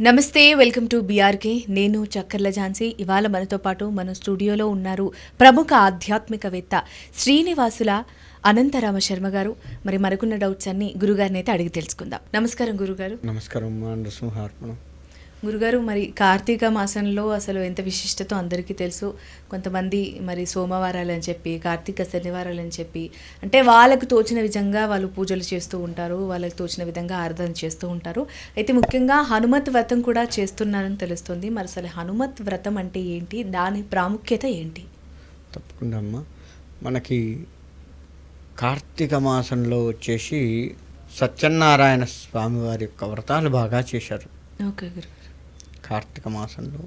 నమస్తే welcome to BRK. నేను చక్కర్ల ఝాన్సీ. ఇవాళ మనతో పాటు మన స్టూడియోలో ఉన్నారు ప్రముఖ ఆధ్యాత్మికవేత్త శ్రీనివాసుల అనంతరామ శర్మ గారు. మరి మరకున్న డౌట్స్ అన్ని గురుగారిని అయితే అడిగి తెలుసుకుందాం. నమస్కారం గురుగారు. నమస్కారం గురుగారు మరి కార్తీక మాసంలో అసలు ఎంత విశిష్టతో అందరికీ తెలుసు. కొంతమంది మరి సోమవారాలు అని చెప్పి కార్తీక శనివారాలు అని చెప్పి అంటే వాళ్ళకు తోచిన విధంగా వాళ్ళు పూజలు చేస్తూ ఉంటారు వాళ్ళకి తోచిన విధంగా ఆరాధన చేస్తూ ఉంటారు. అయితే ముఖ్యంగా హనుమత్ వ్రతం కూడా చేస్తున్నారని తెలుస్తుంది. మరి అసలు హనుమత్ వ్రతం అంటే ఏంటి? దాని ప్రాముఖ్యత ఏంటి? తప్పకుండా అమ్మ. మనకి కార్తీక మాసంలో వచ్చేసి సత్యనారాయణ స్వామి వారి యొక్క వ్రతాలు బాగా చేశారు. ఓకే గురు కార్తీక మాసంలో.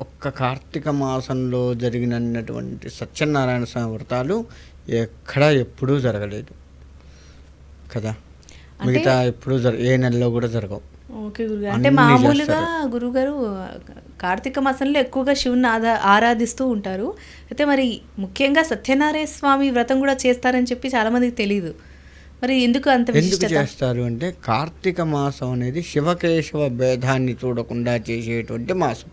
ఒక్క కార్తీక మాసంలో జరిగినటువంటి సత్యనారాయణ స్వామి వ్రతాలు ఎక్కడా ఎప్పుడూ జరగలేదు. కదా? మిగతా ఎప్పుడూ జర ఏ నెలలో కూడా జరగవు. ఓకే గురుగారు. అంటే మామూలుగా గురుగారు కార్తీక మాసంలో ఎక్కువగా శివుని ఆదా ఆరాధిస్తూ ఉంటారు. అయితే మరి ముఖ్యంగా సత్యనారాయణ స్వామి వ్రతం కూడా చేస్తారని చెప్పి చాలా మందికి తెలియదు మరి ఎందుకు అంత ఎందుకు చేస్తారు అంటే కార్తీక మాసం అనేది శివకేశవ భేదాన్ని చూడకుండా చేసేటువంటి మాసం.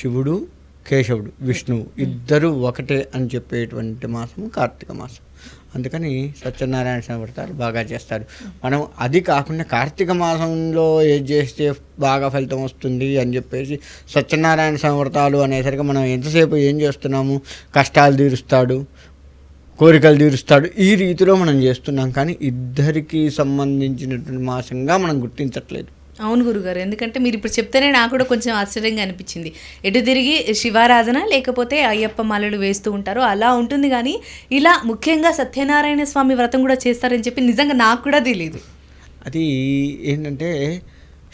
శివుడు కేశవుడు విష్ణువు ఇద్దరు ఒకటే అని చెప్పేటువంటి మాసం కార్తీక మాసం. అందుకని సత్యనారాయణ స్వామి వ్రతాలు బాగా చేస్తారు. మనం అది కాకుండా కార్తీక మాసంలో ఏది చేస్తే బాగా ఫలితం వస్తుంది అని చెప్పేసి సత్యనారాయణ స్వామి వ్రతాలు అనేసరికి మనం ఎంతసేపు ఏం చేస్తున్నాము? కష్టాలు తీరుస్తాడు. కోరికలు తీరుస్తాడు. ఈ రీతిలో మనం చేస్తున్నాం. కానీ ఇద్దరికి సంబంధించినటువంటి మాసంగా మనం గుర్తించట్లేదు. అవును గురుగారు. ఎందుకంటే మీరు ఇప్పుడు చెప్తేనే నాకు కూడా కొంచెం ఆశ్చర్యంగా అనిపించింది. ఎటు తిరిగి శివారాధన లేకపోతే అయ్యప్ప మాలలు వేస్తూ ఉంటారు అలా ఉంటుంది కానీ ఇలా ముఖ్యంగా సత్యనారాయణ స్వామి వ్రతం కూడా చేస్తారని చెప్పి నిజంగా నాకు కూడా తెలియదు అది ఏంటంటే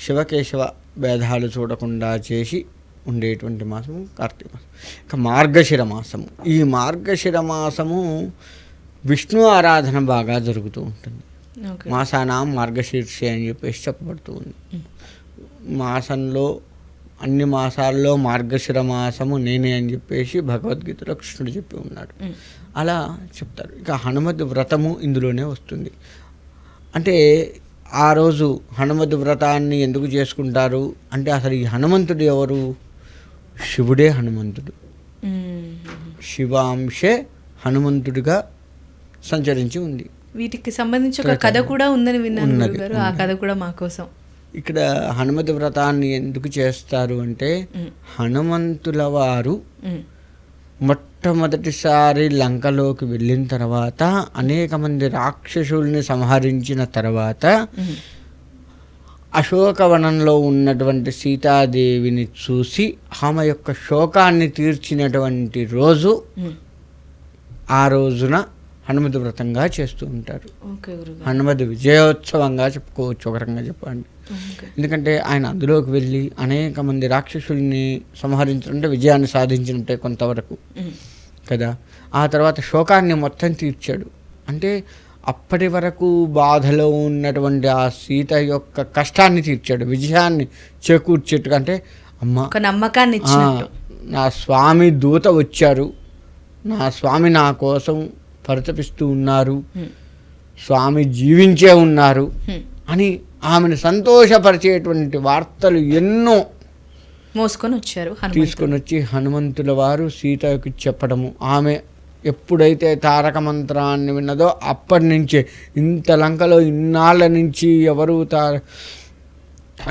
శివకేశవ భేదాలు చూడకుండా చేసి ఉండేటువంటి మాసము కార్తీక మాసం. ఇక మార్గశిర మాసము. ఈ మార్గశిర మాసము విష్ణు ఆరాధన బాగా జరుగుతూ ఉంటుంది. మాసానాం మార్గశీర్ష అని చెప్పేసి చెప్పబడుతూ ఉంది. మాసంలో అన్ని మాసాల్లో మార్గశిర మాసము నేనే అని చెప్పేసి భగవద్గీతలో కృష్ణుడు చెప్పి ఉన్నాడు. అలా చెప్తారు. ఇక హనుమద్ వ్రతము ఇందులోనే వస్తుంది. అంటే ఆ రోజు హనుమద్ వ్రతాన్ని ఎందుకు చేసుకుంటారు? అంటే అసలు ఈ హనుమంతుడు ఎవరు? శివుడే హనుమంతుడు. శివాంశే హనుమంతుడిగా సంచరించి ఉంది వీటికి సంబంధించి ఒక కథ కూడా ఉందని విన్నాను ఆ కథ కూడా మా కోసం ఇక్కడ హనుమతి వ్రతాన్ని ఎందుకు చేస్తారు అంటే. హనుమంతుల వారు. మొట్టమొదటిసారి లంకలోకి వెళ్ళిన తర్వాత అనేక మంది రాక్షసుల్ని సంహరించిన తర్వాత. అశోకవనంలో ఉన్నటువంటి సీతాదేవిని చూసి ఆమె యొక్క శోకాన్ని తీర్చినటువంటి రోజు. ఆ రోజున హనుమతి వ్రతంగా చేస్తూ ఉంటారు. హనుమతి విజయోత్సవంగా చెప్పుకోవచ్చు ఒక రకంగా చెప్పండి. ఎందుకంటే ఆయన అందులోకి వెళ్ళి అనేక మంది రాక్షసుల్ని సంహరించాలంటే విజయాన్ని సాధించినట్టే కొంతవరకు. కదా? ఆ తర్వాత శోకాన్ని మొత్తం తీర్చాడు. అంటే అప్పటి వరకు బాధలో ఉన్నటువంటి ఆ సీత యొక్క కష్టాన్ని తీర్చాడు విజయాన్ని చేకూర్చేట్టుగా అంటే అమ్మ ఒక నమ్మకాన్ని నా స్వామి దూత వచ్చారు. నా స్వామి నా కోసం పరితపిస్తూ ఉన్నారు. స్వామి జీవించే ఉన్నారు. అని ఆమెను సంతోషపరిచేటువంటి వార్తలు ఎన్నో మోసుకొని వచ్చారు తీసుకొని వచ్చి హనుమంతుల వారు సీతకి చెప్పడము. ఆమె ఎప్పుడైతే తారక మంత్రాన్ని విన్నదో అప్పటి నుంచే. ఇంత లంకలో ఇన్నాళ్ళ నుంచి ఎవరు తా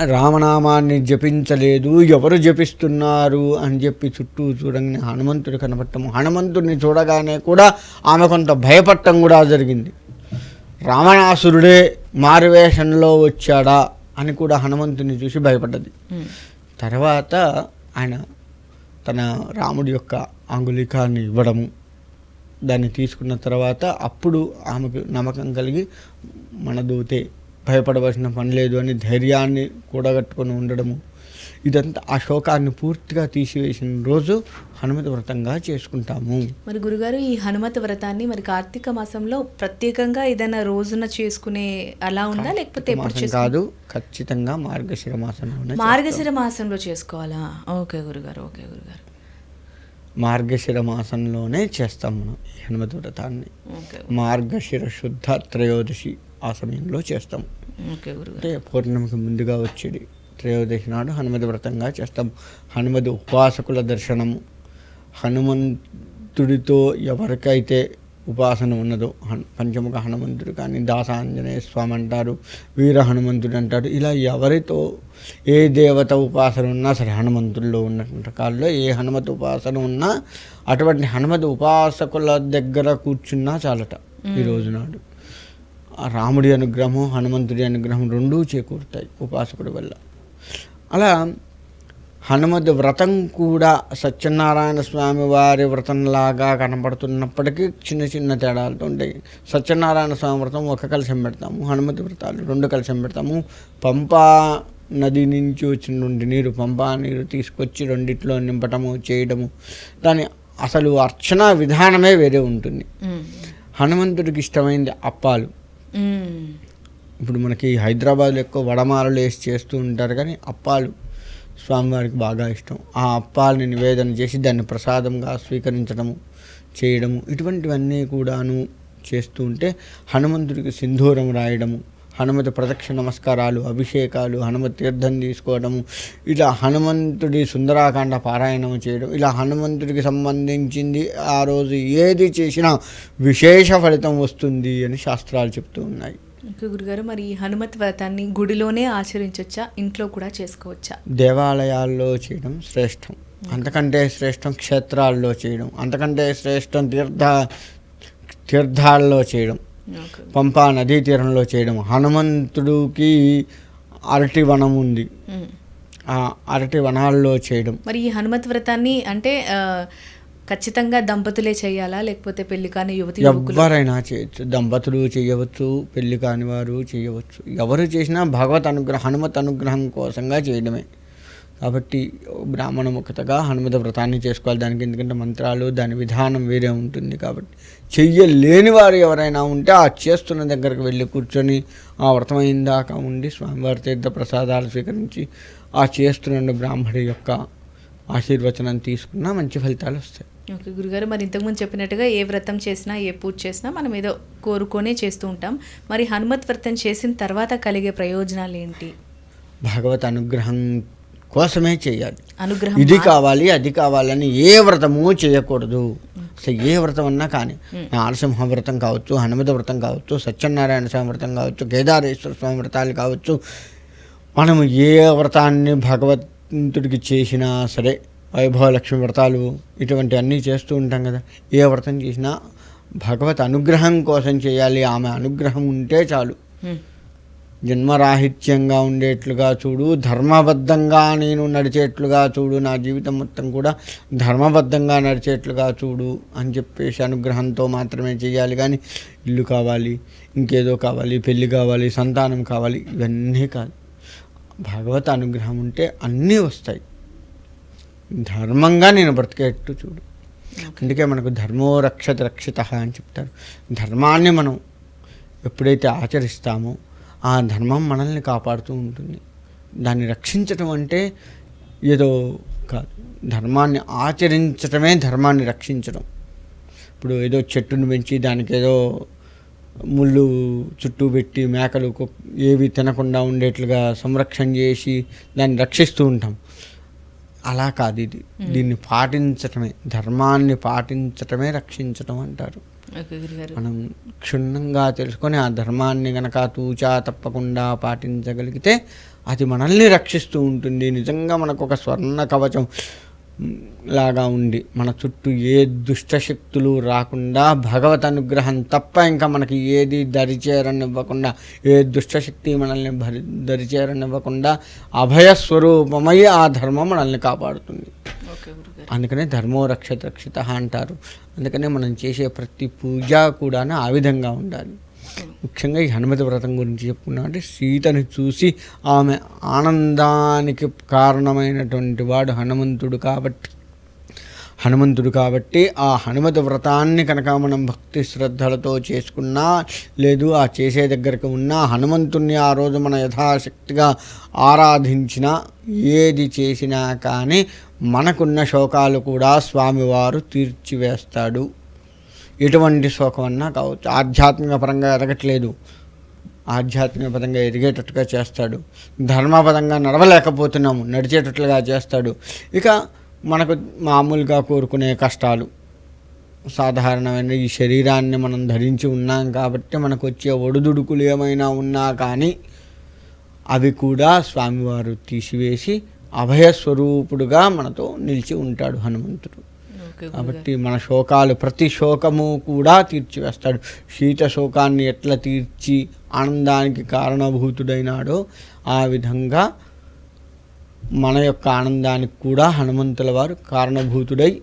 రామనామాన్ని జపించలేదు ఎవరు జపిస్తున్నారు అని చెప్పి చుట్టూ చూడంగానే హనుమంతుడు కనపడటము. హనుమంతుడిని చూడగానే కూడా ఆమె కొంత భయపడటం కూడా జరిగింది. రావణాసురుడే మారువేషంలో వచ్చాడా అని కూడా హనుమంతుని చూసి భయపడ్డది. తర్వాత ఆయన తన రాముడి యొక్క అంగుళికాన్ని ఇవ్వడము దాన్ని తీసుకున్న తర్వాత అప్పుడు ఆమెకు నమ్మకం కలిగి మన దూతే భయపడవలసిన పని లేదు అని ధైర్యాన్ని కూడగట్టుకొని ఉండడము. ఇదంతా ఆ శోకాన్ని పూర్తిగా తీసివేసిన రోజు హనుమతి వ్రతంగా చేసుకుంటాము. మరి గురుగారు ఈ హనుమత వ్రతాన్ని మరి కార్తీక మాసంలో ప్రత్యేకంగా ఏదైనా రోజున చేసుకునే అలా ఉందా? లేకపోతే కాదు ఖచ్చితంగా మార్గశిర మాసంలోనే మార్గశిర మాసంలో చేసుకోవాలా? ఓకే గురుగారు ఓకే గురుగారు. మార్గశిర మాసంలోనే చేస్తాం మనం ఈ హనుమతి వ్రతాన్ని మార్గశిర శుద్ధ త్రయోదశి ఆ సమయంలో చేస్తాం. అంటే పౌర్ణమికి ముందుగా వచ్చేది త్రయోదశి నాడు హనుమతి వ్రతంగా చేస్తాం. హనుమతి ఉపాసకుల దర్శనము. హనుమంతుడితో ఎవరికైతే ఉపాసన ఉన్నదో హన్ పంచముఖ హనుమంతుడు కానీ దాస ఆంజనేయ స్వామి అంటారు వీర హనుమంతుడు అంటారు. ఇలా ఎవరితో ఏ దేవత ఉపాసన ఉన్నా సరే హనుమంతుల్లో ఉన్నటువంటి కాల్లో ఏ హనుమతి ఉపాసన ఉన్నా అటువంటి హనుమతి ఉపాసకుల దగ్గర కూర్చున్నా చాలట ఈ రోజు నాడు. ఆ రాముడి అనుగ్రహం హనుమంతుడి అనుగ్రహం రెండూ చేకూరుతాయి ఉపాసకుడి వల్ల. అలా హనుమతి వ్రతం కూడా సత్యనారాయణ స్వామి వారి వ్రతంలాగా కనపడుతున్నప్పటికీ చిన్న చిన్న తేడాలతో ఉంటాయి. సత్యనారాయణ స్వామి వ్రతం ఒక కలశం పెడతాము హనుమతి వ్రతాలు రెండు కలశం పెడతాము. పంపా నది నుంచి వచ్చినటువంటి నీరు పంపా నీరు తీసుకొచ్చి రెండిట్లో నింపటము చేయడము దాని అసలు అర్చన విధానమే వేరే ఉంటుంది. హనుమంతుడికి ఇష్టమైంది అప్పాలు. ఇప్పుడు మనకి హైదరాబాద్లో ఎక్కువ వడమాలలు వేసి చేస్తూ ఉంటారు కానీ అప్పాలు స్వామివారికి బాగా ఇష్టం. ఆ అప్పాలని నివేదన చేసి దాన్ని ప్రసాదంగా స్వీకరించడము చేయడము ఇటువంటివన్నీ కూడాను చేస్తూ ఉంటే హనుమంతుడికి సింధూరం రాయడము హనుమతి ప్రదక్షిణ నమస్కారాలు అభిషేకాలు హనుమ తీర్థం తీసుకోవడము ఇలా హనుమంతుడి సుందరాకాండ పారాయణం చేయడం ఇలా హనుమంతుడికి సంబంధించింది ఆ రోజు ఏది చేసినా విశేష ఫలితం వస్తుంది అని శాస్త్రాలు చెప్తూ ఉన్నాయి. ఓకే గురుగారు మరి ఈ హనుమత్ వ్రతాన్ని గుడిలోనే ఆచరించవచ్చా ఇంట్లో కూడా చేసుకోవచ్చా? దేవాలయాల్లో చేయడం శ్రేష్టం. అంతకంటే శ్రేష్టం క్షేత్రాల్లో చేయడం. అంతకంటే శ్రేష్టం తీర్థ తీర్థాల్లో చేయడం. పంపా నదీ తీరంలో చేయడం. హనుమంతుడికి అరటి వనం ఉంది. అరటి వనాల్లో చేయడం. మరి ఈ హనుమత్ వ్రతాన్ని అంటే ఖచ్చితంగా దంపతులే చేయాలా? లేకపోతే పెళ్ళి కాని యువతి ఎవరైనా చేయొచ్చు. దంపతులు చేయవచ్చు పెళ్ళి కాని వారు చేయవచ్చు. ఎవరు చేసినా భగవత్ అనుగ్రహం హనుమత్ అనుగ్రహం కోసంగా చేయడమే. కాబట్టి బ్రాహ్మణ ముఖతగా హనుమత వ్రతాన్ని చేసుకోవాలి. దానికి ఎందుకంటే మంత్రాలు దాని విధానం వేరే ఉంటుంది కాబట్టి. చెయ్యలేని వారు ఎవరైనా ఉంటే ఆ చేస్తున్న దగ్గరకు వెళ్ళి కూర్చొని ఆ వ్రతం అయిందాక ఉండి స్వామివారి తీర్థ ప్రసాదాలు స్వీకరించి ఆ చేస్తున్న బ్రాహ్మడి యొక్క ఆశీర్వచనం తీసుకున్నా మంచి ఫలితాలు వస్తాయి. ఓకే గురుగారు మరి ఇంతకుముందు చెప్పినట్టుగా ఏ వ్రతం చేసినా ఏ పూజ చేసినా మనం ఏదో కోరుకొనే చేస్తూ ఉంటాం. మరి హనుమత్ వ్రతం చేసిన తర్వాత కలిగే ప్రయోజనాలు ఏంటి? భగవత్ అనుగ్రహం కోసమే చేయాలి. అనుగ్రహం ఇది కావాలి అది కావాలని ఏ వ్రతము చేయకూడదు. అసలు ఏ వ్రతం అన్నా కానీ నరసింహ వ్రతం కావచ్చు హనుమత వ్రతం కావచ్చు సత్యనారాయణ స్వామి వ్రతం కావచ్చు కేదారేశ్వర స్వామి వ్రతాలు కావచ్చు మనము ఏ వ్రతాన్ని భగవంతుడికి చేసినా సరే వైభవలక్ష్మి వ్రతాలు ఇటువంటి అన్నీ చేస్తూ ఉంటాం కదా. ఏ వ్రతం చేసినా భగవత్ అనుగ్రహం కోసం చేయాలి. ఆమె అనుగ్రహం ఉంటే చాలు. జన్మరాహిత్యంగా ఉండేట్లుగా చూడు ధర్మబద్ధంగా నేను నడిచేట్లుగా చూడు నా జీవితం మొత్తం కూడా ధర్మబద్ధంగా నడిచేట్లుగా చూడు అని చెప్పేసి అనుగ్రహంతో మాత్రమే చేయాలి. కానీ ఇల్లు కావాలి ఇంకేదో కావాలి పెళ్ళి కావాలి సంతానం కావాలి ఇవన్నీ కాదు. భగవత్ అనుగ్రహం ఉంటే అన్నీ వస్తాయి. ధర్మంగా నేను బ్రతికేట్టు చూడు. అందుకే మనకు ధర్మో రక్షత రక్షిత అని చెప్తారు. ధర్మాన్ని మనం ఎప్పుడైతే ఆచరిస్తామో ఆ ధర్మం మనల్ని కాపాడుతూ ఉంటుంది. దాన్ని రక్షించటం అంటే ఏదో కాదు. ధర్మాన్ని ఆచరించటమే ధర్మాన్ని రక్షించడం. ఇప్పుడు ఏదో చెట్టును పెంచి దానికి ఏదో ముళ్ళు చుట్టూ పెట్టి మేకలు ఏవి తినకుండా ఉండేట్లుగా సంరక్షణ చేసి దాన్ని రక్షిస్తూ ఉంటాం. అలా కాదు ఇది. దీన్ని పాటించటమే ధర్మాన్ని పాటించటమే రక్షించటం అంటారు. మనం క్షుణ్ణంగా తెలుసుకొని ఆ ధర్మాన్ని గనక తూచా తప్పకుండా పాటించగలిగితే అది మనల్ని రక్షిస్తూ ఉంటుంది. నిజంగా మనకు ఒక స్వర్ణ కవచం లాగా ఉండి మన చుట్టూ ఏ దుష్టశక్తులు రాకుండా భగవత్ అనుగ్రహం తప్ప ఇంకా మనకి ఏది దరిచేరనివ్వకుండా ఏ దుష్టశక్తి మనల్ని భరి దరిచేరనివ్వకుండా అభయస్వరూపమై ఆ ధర్మం మనల్ని కాపాడుతుంది. అందుకనే ధర్మో రక్షత రక్షిత అంటారు. అందుకనే మనం చేసే ప్రతి పూజ కూడా ఆ విధంగా ఉండాలి. ముఖ్యంగా ఈ హనుమతి వ్రతం గురించి చెప్పుకున్నా అంటే సీతని చూసి ఆమె ఆనందానికి కారణమైనటువంటి వాడు హనుమంతుడు కాబట్టి హనుమంతుడు కాబట్టి ఆ హనుమతి వ్రతాన్ని కనుక మనం భక్తి శ్రద్ధలతో చేసుకున్నా లేదు ఆ చేసే దగ్గరకు ఉన్నా హనుమంతుణ్ణి ఆ రోజు మన యథాశక్తిగా ఆరాధించినా ఏది చేసినా కానీ మనకున్న శోకాలు కూడా స్వామివారు తీర్చివేస్తాడు. ఎటువంటి శోకమన్నా కావచ్చు. ఆధ్యాత్మిక పరంగా ఎరగట్లేదు. ఆధ్యాత్మిక పరంగా ఎదిగేటట్టుగా చేస్తాడు. ధర్మపరంగా నడవలేకపోతున్నాము. నడిచేటట్లుగా చేస్తాడు. ఇక మనకు మామూలుగా కోరుకునే కష్టాలు. సాధారణమైన ఈ శరీరాన్ని మనం ధరించి ఉన్నాం కాబట్టి మనకు వచ్చే ఒడిదుడుకులు ఏమైనా ఉన్నా కానీ అవి కూడా స్వామివారు తీసివేసి అభయస్వరూపుడుగా మనతో నిలిచి ఉంటాడు హనుమంతుడు. కాబట్టి మన శోకాలు ప్రతి శోకము కూడా తీర్చివేస్తాడు. శీత శోకాన్ని ఎట్లా తీర్చి ఆనందానికి కారణభూతుడైనాడో ఆ విధంగా మన యొక్క ఆనందానికి కూడా హనుమంతుల వారు కారణభూతుడై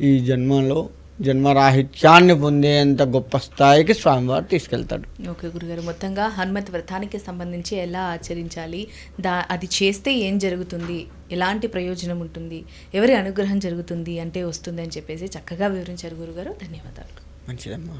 ఈ జన్మలో జన్మరాహిత్యాన్ని పొందేంత గొప్ప స్థాయికి స్వామివారు తీసుకెళ్తాడు. ఓకే గురుగారు మొత్తంగా హనుమత్ వ్రతానికి సంబంధించి ఎలా ఆచరించాలి? దా అది చేస్తే ఏం జరుగుతుంది? ఎలాంటి ప్రయోజనం ఉంటుంది? ఎవరి అనుగ్రహం జరుగుతుంది అంటే వస్తుంది అని చెప్పేసి చక్కగా వివరించారు గురుగారు. ధన్యవాదాలు. మంచిదమ్మా